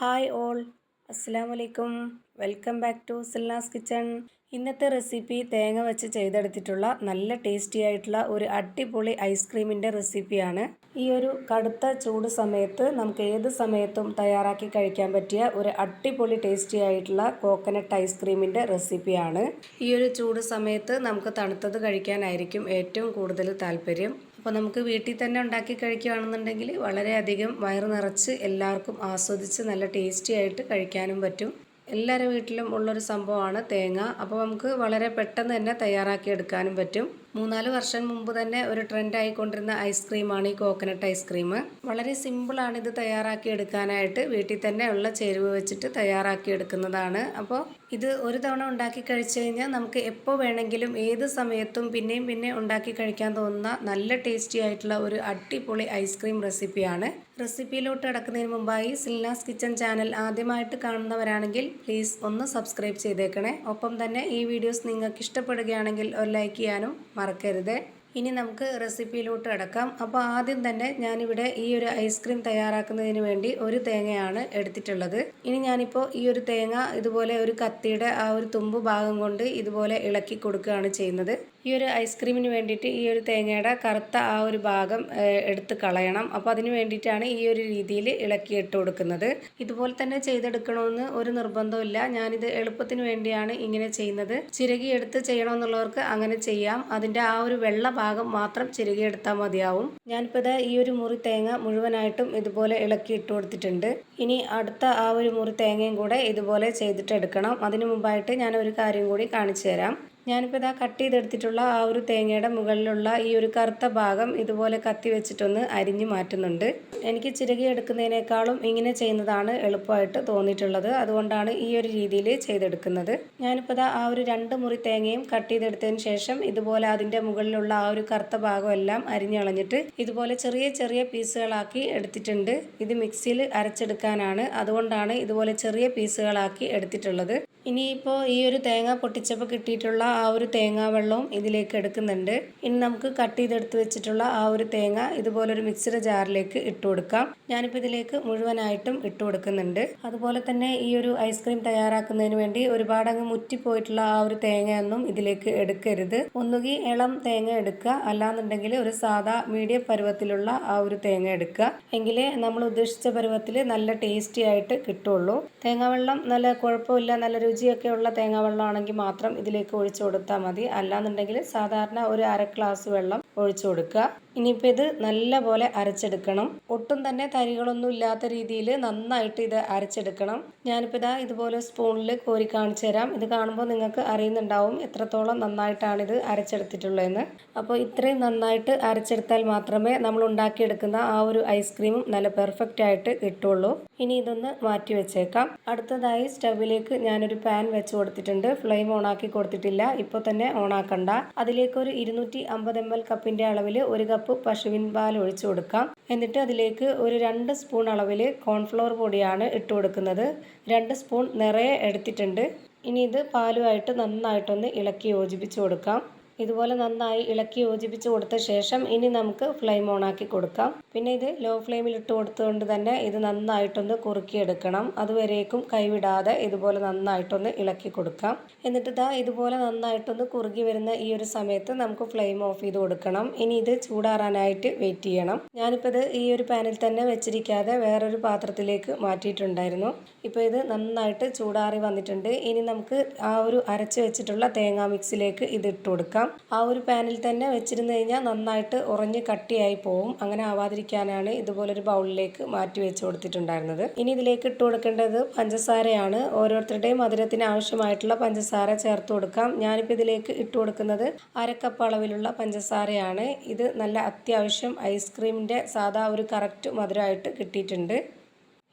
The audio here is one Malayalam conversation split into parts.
Hi all. അസ്സാം വലൈക്കും welcome back to Silnas kitchen. ഇന്നത്തെ റെസിപ്പി തേങ്ങ വെച്ച് ചെയ്തെടുത്തിട്ടുള്ള നല്ല ടേസ്റ്റി ആയിട്ടുള്ള ഒരു അടിപൊളി ഐസ്ക്രീമിന്റെ റെസിപ്പിയാണ്. ഈ ഒരു കടുത്ത ചൂട് സമയത്ത് നമുക്ക് ഏത് സമയത്തും തയ്യാറാക്കി കഴിക്കാൻ പറ്റിയ ഒരു അടിപൊളി ടേസ്റ്റി ആയിട്ടുള്ള കോക്കനട്ട് ഐസ്ക്രീമിന്റെ റെസിപ്പിയാണ്. ഈ ഒരു ചൂട് സമയത്ത് നമുക്ക് തണുത്തത് കഴിക്കാനായിരിക്കും ഏറ്റവും കൂടുതൽ താല്പര്യം. അപ്പോൾ നമുക്ക് വീട്ടിൽ തന്നെ ഉണ്ടാക്കി കഴിക്കുകയാണെന്നുണ്ടെങ്കിൽ വളരെയധികം വയറ് നിറച്ച് എല്ലാവർക്കും ആസ്വദിച്ച് നല്ല ടേസ്റ്റി ആയിട്ട് കഴിക്കാനും പറ്റും. എല്ലാവരുടെ വീട്ടിലും ഉള്ളൊരു സംഭവമാണ് തേങ്ങ. അപ്പോൾ നമുക്ക് വളരെ പെട്ടെന്ന് തന്നെ തയ്യാറാക്കി എടുക്കാനും പറ്റും. മൂന്നാൽ വർഷം മുമ്പ് തന്നെ ഒരു ട്രെൻഡ് ആയിക്കൊണ്ടിരുന്ന ഐസ്ക്രീമാണ് ഈ കോക്കനട്ട് ഐസ്ക്രീം വളരെ സിമ്പിളാണ് ഇത് തയ്യാറാക്കി എടുക്കാനായിട്ട്. വീട്ടിൽ തന്നെ ഉള്ള ചേരുവ വെച്ചിട്ട് തയ്യാറാക്കി എടുക്കുന്നതാണ്. അപ്പോൾ ഇത് ഒരു തവണ ഉണ്ടാക്കി കഴിച്ചു കഴിഞ്ഞാൽ നമുക്ക് എപ്പോൾ വേണമെങ്കിലും ഏത് സമയത്തും പിന്നെയും പിന്നെ ഉണ്ടാക്കി കഴിക്കാൻ തോന്നുന്ന നല്ല ടേസ്റ്റി ആയിട്ടുള്ള ഒരു അടിപൊളി ഐസ്ക്രീം റെസിപ്പിയാണ് റെസിപ്പിയിലോട്ട് കിടക്കുന്നതിന് മുമ്പായി സിൽനാസ് കിച്ചൺ ചാനൽ ആദ്യമായിട്ട് കാണുന്നവരാണെങ്കിൽ പ്ലീസ് ഒന്ന് സബ്സ്ക്രൈബ് ചെയ്തേക്കണേ. ഒപ്പം തന്നെ ഈ വീഡിയോസ് നിങ്ങൾക്ക് ഇഷ്ടപ്പെടുകയാണെങ്കിൽ ഒരു ലൈക്ക് ചെയ്യാനും മറക്കരുത്. ഇനി നമുക്ക് റെസിപ്പിയിലോട്ട് കിടക്കാം അപ്പോൾ ആദ്യം തന്നെ ഞാനിവിടെ ഈ ഒരു ഐസ്ക്രീം തയ്യാറാക്കുന്നതിന് വേണ്ടി ഒരു തേങ്ങയാണ് എടുത്തിട്ടുള്ളത്. ഇനി ഞാനിപ്പോൾ ഈ ഒരു തേങ്ങ ഇതുപോലെ ഒരു കത്തിയുടെ ആ ഒരു തുമ്പ് ഭാഗം കൊണ്ട് ഇതുപോലെ ഇളക്കി കൊടുക്കുകയാണ് ചെയ്യുന്നത്. ഈ ഒരു ഐസ്ക്രീമിന് വേണ്ടിയിട്ട് ഈ ഒരു തേങ്ങയുടെ കറുത്ത ആ ഒരു ഭാഗം എടുത്ത് കളയണം. അപ്പോൾ അതിന് വേണ്ടിയിട്ടാണ് ഈ ഒരു രീതിയിൽ ഇളക്കി ഇട്ട് കൊടുക്കുന്നത്. ഇതുപോലെ തന്നെ ചെയ്തെടുക്കണമെന്ന് ഒരു നിർബന്ധമില്ല ഞാനിത് എളുപ്പത്തിന് വേണ്ടിയാണ് ഇങ്ങനെ ചെയ്യുന്നത്. ചിരകി എടുത്ത് ചെയ്യണമെന്നുള്ളവർക്ക് അങ്ങനെ ചെയ്യാം. അതിന്റെ ആ ഒരു വെള്ള ഭാഗം മാത്രം ചിരകി എടുത്താൽ മതിയാവും. ഞാനിപ്പോൾ ഇത് ഈ ഒരു മുറി തേങ്ങ മുഴുവനായിട്ടും ഇതുപോലെ ഇളക്കി ഇട്ട് കൊടുത്തിട്ടുണ്ട്. ഇനി അടുത്ത ആ ഒരു മുറി തേങ്ങയും കൂടെ ഇതുപോലെ ചെയ്തിട്ട് എടുക്കണം അതിനു മുമ്പായിട്ട് ഞാൻ ഒരു കാര്യം കൂടി കാണിച്ചു തരാം. ഞാനിപ്പോൾ ഇതാ കട്ട് ചെയ്തെടുത്തിട്ടുള്ള ആ ഒരു തേങ്ങയുടെ മുകളിലുള്ള ഈ ഒരു കറുത്ത ഭാഗം ഇതുപോലെ കത്തി വെച്ചിട്ടൊന്ന് അരിഞ്ഞു മാറ്റുന്നുണ്ട്. എനിക്ക് ചിരകി എടുക്കുന്നതിനേക്കാളും ഇങ്ങനെ ചെയ്യുന്നതാണ് എളുപ്പമായിട്ട് തോന്നിയിട്ടുള്ളത്. അതുകൊണ്ടാണ് ഈ ഒരു രീതിയിൽ ചെയ്തെടുക്കുന്നത്. ഞാനിപ്പോൾ ആ ഒരു രണ്ട് മുറി തേങ്ങയും കട്ട് ചെയ്തെടുത്തതിന് ശേഷം ഇതുപോലെ അതിന്റെ മുകളിലുള്ള ആ ഒരു കറുത്ത ഭാഗം എല്ലാം അരിഞ്ഞളഞ്ഞിട്ട് ഇതുപോലെ ചെറിയ ചെറിയ പീസുകളാക്കി എടുത്തിട്ടുണ്ട്. ഇത് മിക്സിയിൽ അരച്ചെടുക്കാനാണ്. അതുകൊണ്ടാണ് ഇതുപോലെ ചെറിയ പീസുകളാക്കി എടുത്തിട്ടുള്ളത്. ഇനിയിപ്പോൾ ഈ ഒരു തേങ്ങ പൊട്ടിച്ചപ്പോൾ കിട്ടിയിട്ടുള്ള ആ ഒരു തേങ്ങാ വെള്ളവും ഇതിലേക്ക് എടുക്കുന്നുണ്ട്. ഇനി നമുക്ക് കട്ട് ചെയ്തെടുത്ത് വെച്ചിട്ടുള്ള ആ ഒരു തേങ്ങ ഇതുപോലൊരു മിക്സർ ജാറിലേക്ക് ഇട്ട് കൊടുക്കാം. ഞാനിപ്പോൾ ഇതിലേക്ക് മുഴുവനായിട്ടും ഇട്ട് കൊടുക്കുന്നുണ്ട്. അതുപോലെ തന്നെ ഈ ഒരു ഐസ്ക്രീം തയ്യാറാക്കുന്നതിന് വേണ്ടി ഒരുപാട് അങ്ങ് മുറ്റിപ്പോയിട്ടുള്ള ആ ഒരു തേങ്ങയൊന്നും ഇതിലേക്ക് എടുക്കരുത്. ഒന്നുകിൽ ഇളം തേങ്ങ എടുക്കുക. അല്ലാന്നുണ്ടെങ്കിൽ ഒരു സാധാ മീഡിയം പരുവത്തിലുള്ള ആ ഒരു തേങ്ങ എടുക്കുക. എങ്കിലേ നമ്മൾ ഉദ്ദേശിച്ച പരുവത്തിൽ നല്ല ടേസ്റ്റി ആയിട്ട് കിട്ടുള്ളൂ. തേങ്ങാവെള്ളം നല്ല കുഴപ്പമില്ല നല്ല രുചിയൊക്കെ ഉള്ള തേങ്ങാവെള്ളമാണെങ്കിൽ മാത്രം ഇതിലേക്ക് ഒഴിച്ചു കൊടുത്താൽ മതി. അല്ലാന്നുണ്ടെങ്കിൽ സാധാരണ ഒരു അര ഗ്ലാസ് വെള്ളം ഒഴിച്ചു കൊടുക്കുക. ഇനിയിപ്പോൾ ഇത് നല്ലപോലെ അരച്ചെടുക്കണം. ഒട്ടും തന്നെ തരികളൊന്നും ഇല്ലാത്ത രീതിയിൽ നന്നായിട്ട് ഇത് അരച്ചെടുക്കണം. ഞാനിപ്പോൾ ഇതാ ഇതുപോലെ സ്പൂണിൽ കോരി കാണിച്ചു തരാം. ഇത് കാണുമ്പോൾ നിങ്ങൾക്ക് അറിയുന്നുണ്ടാവും എത്രത്തോളം നന്നായിട്ടാണ് ഇത് അരച്ചെടുത്തിട്ടുള്ളതെന്ന്. അപ്പോൾ ഇത്രയും നന്നായിട്ട് അരച്ചെടുത്താൽ മാത്രമേ നമ്മൾ ഉണ്ടാക്കിയെടുക്കുന്ന ആ ഒരു ഐസ്ക്രീമും നല്ല പെർഫെക്റ്റ് ആയിട്ട് കിട്ടുള്ളൂ. ഇനി ഇതൊന്ന് മാറ്റി വെച്ചേക്കാം. അടുത്തതായി സ്റ്റവിലേക്ക് ഞാനൊരു പാൻ വെച്ച് കൊടുത്തിട്ടുണ്ട്. ഫ്ലെയിം ഓണാക്കി കൊടുത്തിട്ടില്ല. ഇപ്പോൾ തന്നെ ഓണാക്കണ്ട അതിലേക്ക് ഒരു ഇരുന്നൂറ്റി അമ്പത് എം എൽ കപ്പിന്റെ അളവിൽ ഒരു കപ്പ് പശുവിൻ പാൽ ഒഴിച്ചു കൊടുക്കാം. എന്നിട്ട് അതിലേക്ക് ഒരു രണ്ട് സ്പൂൺ അളവിൽ കോൺഫ്ലവർ പൊടിയാണ് ഇട്ട് കൊടുക്കുന്നത്. രണ്ട് സ്പൂൺ നിറയെ എടുത്തിട്ടുണ്ട്. ഇനി ഇത് പാലുമായിട്ട് നന്നായിട്ടൊന്ന് ഇളക്കി യോജിപ്പിച്ച് കൊടുക്കാം. ഇതുപോലെ നന്നായി ഇളക്കി യോജിപ്പിച്ച് കൊടുത്ത ശേഷം ഇനി നമുക്ക് ഫ്ലെയിം ഓണാക്കി കൊടുക്കാം. പിന്നെ ഇത് ലോ ഫ്ലെയിമിൽ ഇട്ട് കൊടുത്തുകൊണ്ട് തന്നെ ഇത് നന്നായിട്ടൊന്ന് കുറുക്കിയെടുക്കണം. അതുവരേക്കും കൈവിടാതെ ഇതുപോലെ നന്നായിട്ടൊന്ന് ഇളക്കി കൊടുക്കാം. എന്നിട്ട് ഇതാ ഇതുപോലെ നന്നായിട്ടൊന്ന് കുറുകി വരുന്ന ഈ ഒരു സമയത്ത് നമുക്ക് ഫ്ലെയിം ഓഫ് ചെയ്ത് കൊടുക്കണം. ഇനി ഇത് ചൂടാറാനായിട്ട് വെയിറ്റ് ചെയ്യണം. ഞാനിപ്പോൾ ഇത് ഈ ഒരു പാനിൽ തന്നെ വെച്ചിരിക്കാതെ വേറൊരു പാത്രത്തിലേക്ക് മാറ്റിയിട്ടുണ്ടായിരുന്നു. ഇപ്പോൾ ഇത് നന്നായിട്ട് ചൂടാറി വന്നിട്ടുണ്ട്. ഇനി നമുക്ക് ആ ഒരു അരച്ച് വെച്ചിട്ടുള്ള തേങ്ങാ മിക്സിലേക്ക് ഇത് ഇട്ട് കൊടുക്കാം. ആ ഒരു പാനിൽ തന്നെ വെച്ചിരുന്നു കഴിഞ്ഞാൽ നന്നായിട്ട് ഉറഞ്ഞ് കട്ടിയായി പോവും. അങ്ങനെ ആവാതിരിക്കാനാണ് ഇതുപോലൊരു ബൗളിലേക്ക് മാറ്റി വെച്ച് കൊടുത്തിട്ടുണ്ടായിരുന്നത്. ഇനി ഇതിലേക്ക് ഇട്ട് കൊടുക്കേണ്ടത് പഞ്ചസാരയാണ്. ഓരോരുത്തരുടെയും മധുരത്തിന് ആവശ്യമായിട്ടുള്ള പഞ്ചസാര ചേർത്ത് കൊടുക്കാം. ഞാനിപ്പോൾ ഇതിലേക്ക് ഇട്ട് കൊടുക്കുന്നത് അരക്കപ്പ് അളവിലുള്ള പഞ്ചസാരയാണ്. ഇത് നല്ല അത്യാവശ്യം ഐസ്ക്രീമിന്റെ സാധാ ഒരു കറക്റ്റ് മധുരമായിട്ട് കിട്ടിയിട്ടുണ്ട്.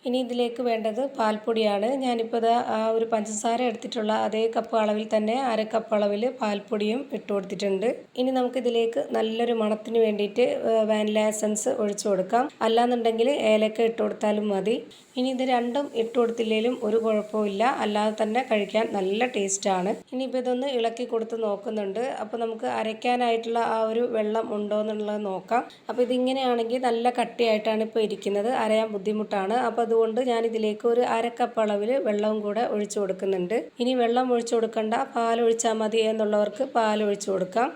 ഇനി ഇതിലേക്ക് വേണ്ടത് പാൽപ്പൊടിയാണ്. ഞാനിപ്പോൾ ഇത് ആ ഒരു പഞ്ചസാര എടുത്തിട്ടുള്ള അതേ കപ്പ് അളവിൽ തന്നെ അര കപ്പ് അളവിൽ പാൽപ്പൊടിയും ഇട്ട് കൊടുത്തിട്ടുണ്ട്. ഇനി നമുക്കിതിലേക്ക് നല്ലൊരു മണത്തിന് വേണ്ടിയിട്ട് വാനില എസൻസ് ഒഴിച്ചു കൊടുക്കാം. അല്ലാന്നുണ്ടെങ്കിൽ ഏലക്ക ഇട്ട് കൊടുത്താലും മതി. ഇനി ഇത് രണ്ടും ഇട്ട് കൊടുത്തില്ലെങ്കിലും ഒരു കുഴപ്പമില്ല അല്ലാതെ തന്നെ കഴിക്കാൻ നല്ല ടേസ്റ്റാണ് ഇനിയിപ്പോൾ ഇതൊന്ന് ഇളക്കി കൊടുത്ത് നോക്കുന്നുണ്ട്. അപ്പോൾ നമുക്ക് അരയ്ക്കാനായിട്ടുള്ള ആ ഒരു വെള്ളം ഉണ്ടോ എന്നുള്ളത് നോക്കാം. അപ്പോൾ ഇതിങ്ങനെയാണെങ്കിൽ നല്ല കട്ടിയായിട്ടാണ് ഇപ്പോൾ ഇരിക്കുന്നത്. അരയാൻ ബുദ്ധിമുട്ടാണ്. അപ്പോൾ അതുകൊണ്ട് ഞാൻ ഇതിലേക്ക് ഒരു അരക്കപ്പ് അളവിൽ വെള്ളവും കൂടെ ഒഴിച്ചു കൊടുക്കുന്നുണ്ട്. ഇനി വെള്ളം ഒഴിച്ചു കൊടുക്കണ്ട. പാൽ ഒഴിച്ചാൽ മതി എന്നുള്ളവർക്ക് പാൽ ഒഴിച്ചു കൊടുക്കാം.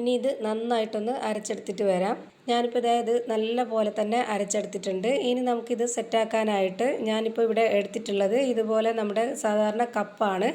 ഇനി ഇത് നന്നായിട്ടൊന്ന് അരച്ചെടുത്തിട്ട് വരാം. ഞാനിപ്പോൾ ഇതായത് നല്ല പോലെ തന്നെ അരച്ചെടുത്തിട്ടുണ്ട്. ഇനി നമുക്കിത് സെറ്റാക്കാനായിട്ട് ഞാനിപ്പോൾ ഇവിടെ എടുത്തിട്ടുള്ളത് ഇതുപോലെ നമ്മുടെ സാധാരണ കപ്പാണ്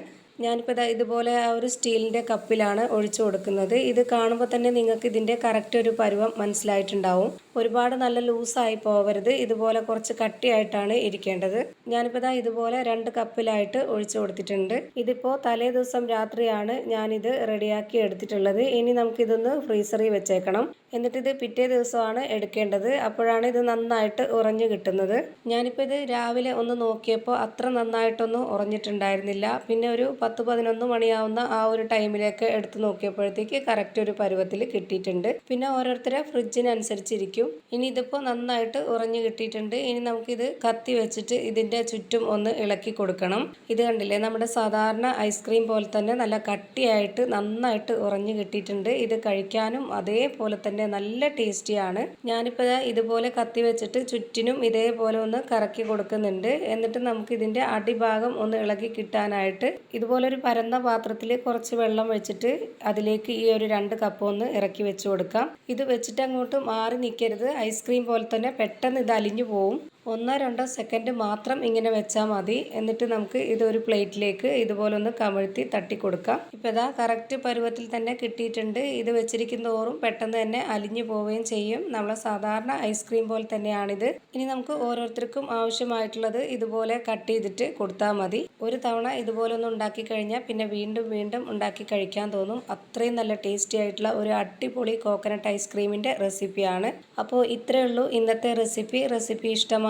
ഞാനിപ്പോൾ ഇതാ ഇതുപോലെ ആ ഒരു സ്റ്റീലിന്റെ കപ്പിലാണ് ഒഴിച്ചു കൊടുക്കുന്നത്. ഇത് കാണുമ്പോൾ തന്നെ നിങ്ങൾക്ക് ഇതിന്റെ കറക്റ്റ് ഒരു പരുവം മനസ്സിലായിട്ടുണ്ടാവും. ഒരുപാട് നല്ല ലൂസായി പോവരുത്. ഇതുപോലെ കുറച്ച് കട്ടിയായിട്ടാണ് ഇരിക്കേണ്ടത്. ഞാനിപ്പോൾ ഇതാ ഇതുപോലെ രണ്ട് കപ്പിലായിട്ട് ഒഴിച്ചു കൊടുത്തിട്ടുണ്ട്. ഇതിപ്പോൾ തലേ ദിവസം രാത്രിയാണ് ഞാനിത് റെഡിയാക്കി എടുത്തിട്ടുള്ളത്. ഇനി നമുക്കിതൊന്ന് ഫ്രീസറിൽ വെച്ചേക്കണം. എന്നിട്ട് ഇത് പിറ്റേ ദിവസമാണ് എടുക്കേണ്ടത്. അപ്പോഴാണ് ഇത് നന്നായിട്ട് ഉറഞ്ഞു കിട്ടുന്നത്. ഞാനിപ്പോൾ ഇത് രാവിലെ ഒന്ന് നോക്കിയപ്പോൾ അത്ര നന്നായിട്ടൊന്നും ഉറഞ്ഞിട്ടുണ്ടായിരുന്നില്ല. പിന്നെ ഒരു പത്ത് പതിനൊന്ന് മണിയാവുന്ന ആ ഒരു ടൈമിലേക്ക് എടുത്തു നോക്കിയപ്പോഴത്തേക്ക് കറക്റ്റ് ഒരു പരുവത്തിൽ കിട്ടിയിട്ടുണ്ട്. പിന്നെ ഓരോരുത്തരെ ഫ്രിഡ്ജിനനുസരിച്ചിരിക്കും. ഇനി ഇതിപ്പോൾ നന്നായിട്ട് ഉറഞ്ഞു കിട്ടിയിട്ടുണ്ട്. ഇനി നമുക്കിത് കത്തി വെച്ചിട്ട് ഇതിന്റെ ചുറ്റും ഒന്ന് ഇളക്കി കൊടുക്കണം. ഇത് കണ്ടില്ലേ? നമ്മുടെ സാധാരണ ഐസ്ക്രീം പോലെ തന്നെ നല്ല കട്ടിയായിട്ട് നന്നായിട്ട് ഉറഞ്ഞു കിട്ടിയിട്ടുണ്ട്. ഇത് കഴിക്കാനും അതേപോലെ തന്നെ നല്ല ടേസ്റ്റിയാണ്. ഞാനിപ്പോൾ ഇതുപോലെ കത്തി വെച്ചിട്ട് ചുറ്റിനും ഇതേപോലെ ഒന്ന് കറക്കി കൊടുക്കുന്നുണ്ട്. എന്നിട്ട് നമുക്ക് ഇതിന്റെ അടിഭാഗം ഒന്ന് ഇളകി കിട്ടാനായിട്ട് ഇതുപോലെ ഒരു പരന്ന പാത്രത്തിൽ കുറച്ച് വെള്ളം വെച്ചിട്ട് അതിലേക്ക് ഈ ഒരു രണ്ട് കപ്പ് ഒന്ന് ഇറക്കി വെച്ച് കൊടുക്കാം. ഇത് വെച്ചിട്ട് അങ്ങോട്ട് മാറി നിൽക്കരുത് ഐസ്ക്രീം പോലെ തന്നെ പെട്ടെന്ന് ഇത് അലിഞ്ഞു പോവും. ഒന്നോ രണ്ടോ സെക്കൻഡ് മാത്രം ഇങ്ങനെ വെച്ചാൽ മതി. എന്നിട്ട് നമുക്ക് ഇതൊരു പ്ലേറ്റിലേക്ക് ഇതുപോലെ ഒന്ന് കമഴ്ത്തി തട്ടി കൊടുക്കാം ഇപ്പം ഇതാ കറക്റ്റ് പരുവത്തിൽ തന്നെ കിട്ടിയിട്ടുണ്ട്. ഇത് വെച്ചിരിക്കുന്ന തോറും പെട്ടെന്ന് തന്നെ അലിഞ്ഞു പോവുകയും ചെയ്യും. നമ്മളെ സാധാരണ ഐസ്ക്രീം പോലെ തന്നെയാണിത്. ഇനി നമുക്ക് ഓരോരുത്തർക്കും ആവശ്യമായിട്ടുള്ളത് ഇതുപോലെ കട്ട് ചെയ്തിട്ട് കൊടുത്താൽ മതി. ഒരു തവണ ഇതുപോലെ ഒന്ന് ഉണ്ടാക്കി കഴിഞ്ഞാൽ പിന്നെ വീണ്ടും വീണ്ടും ഉണ്ടാക്കി കഴിക്കാൻ തോന്നും. അത്രയും നല്ല ടേസ്റ്റി ആയിട്ടുള്ള ഒരു അടിപൊളി കോക്കനട്ട് ഐസ്ക്രീമിന്റെ റെസിപ്പിയാണ് അപ്പോൾ ഇത്രയേ ഉള്ളൂ ഇന്നത്തെ റെസിപ്പി റെസിപ്പി ഇഷ്ടമായി